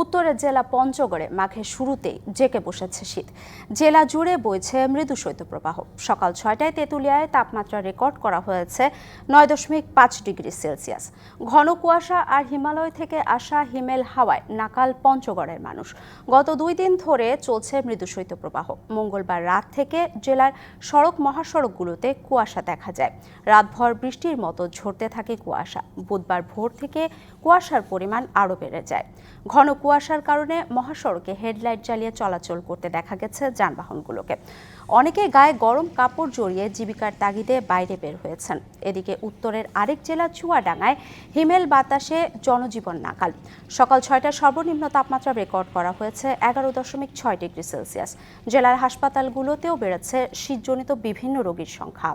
উত্তরের জেলা পঞ্চগড়ে মাঘের শুরুতেই জেকে বসেছে শীত। জেলা জুড়ে বইছে মৃদু শৈত্যপ্রবাহ। সকাল ছয়টায় তেঁতুলিয়ায় তাপমাত্রা রেকর্ড করা হয়েছে নয় দশমিক পাঁচ ডিগ্রি সেলসিয়াস। ঘন কুয়াশা আর হিমালয় থেকে আসা হিমেল হাওয়ায় নাকাল পঞ্চগড়ের মানুষ। গত দুই দিন ধরে চলছে মৃদু শৈত্যপ্রবাহ। মঙ্গলবার রাত থেকে জেলার সড়ক মহাসড়কগুলোতে কুয়াশা দেখা যায়। রাতভর বৃষ্টির মতো ঝরতে থাকে কুয়াশা। বুধবার ভোর থেকে কুয়াশার পরিমাণ আরও বেড়ে যায়। ঘন কুয়াশার কারণে মহাসড়কে হেডলাইট জ্বালিয়ে চলাচল করতে দেখা গেছে যানবাহনগুলোকে। অনেকে গায়ে গরম কাপড় জড়িয়ে জীবিকার তাগিদে বাইরে বের হয়েছেন। এদিকে উত্তরের আরেক জেলা চুয়াডাঙ্গায় হিমেল বাতাসে জনজীবন নাকাল। সকাল ছয়টার সর্বনিম্ন তাপমাত্রা রেকর্ড করা হয়েছে এগারো দশমিক ছয় ডিগ্রি সেলসিয়াস। জেলার হাসপাতালগুলোতেও বেড়েছে শীতজনিত বিভিন্ন রোগীর সংখ্যা।